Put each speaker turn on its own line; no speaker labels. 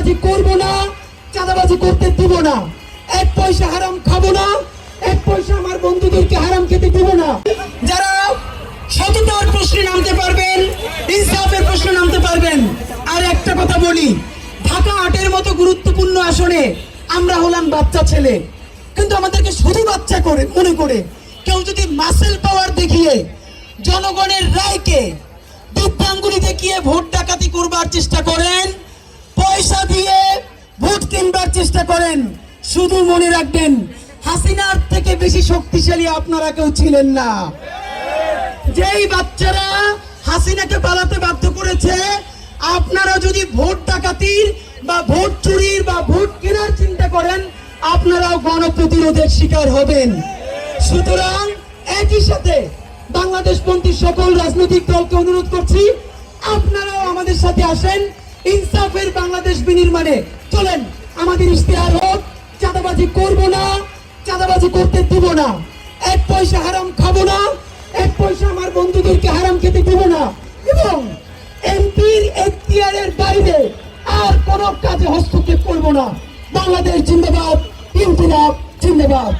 চাঁদাবাজি করব না, চাঁদাবাজি করতে দিব না। এক পয়সা হারাম খাব না, এক পয়সা আমার বন্ধুদেরকে হারাম খেতে দিব না। যারা সততার প্রশ্নে নামতে পারবেন, ইনসাফের প্রশ্নে নামতে পারবেন, আর একটা কথা বলি, ঢাকা আটের মতো গুরুত্বপূর্ণ আসনে আমরা হলাম বাচ্চা ছেলে। কিন্তু আমাদেরকে শুধু বাচ্চা করে, মনে করে, কেউ যদি মাসেল পাওয়ার দেখিয়ে জনগণের রায়কে দিব্যাঙ্গুলি দেখিয়ে ভোট ডাকাতি করবার চেষ্টা করেন পয়সা দিয়ে ভোট কিনবার চেষ্টা করেন, শুধু মনে রাখবেন, হাসিনার থেকে বেশি শক্তিশালী আপনারা কেউ ছিলেন না। যেই বাচ্চারা হাসিনাকে পালাতে বাধ্য করেছে, আপনারা যদি ভোট ডাকাতির বা ভোট চুরির বা ভোট কেনার চিন্তা করেন, আপনারাও গণপ্রতিরোধের শিকার হবেন। সুতরাং একই সাথে বাংলাদেশপন্থী সকল রাজনৈতিক দলকে অনুরোধ করছি, আপনারাও আমাদের সাথে আসেন ইনসাফের বাংলাদেশ বিনির্মাণে চলেন, আমাদের ইশতেহার হোক, চাঁদাবাজি করব না, চাঁদাবাজি করতে দিব না, এক পয়সা হারাম খাব না, এক পয়সা আমার বন্ধুদেরকে হারাম খেতে দিব না, এবং এমপির এখতিয়ারের বাইরে আর কোনো কাজে হস্তক্ষেপ করব না। বাংলাদেশ জিন্দাবাদ, ইনকিলাব জিন্দাবাদ।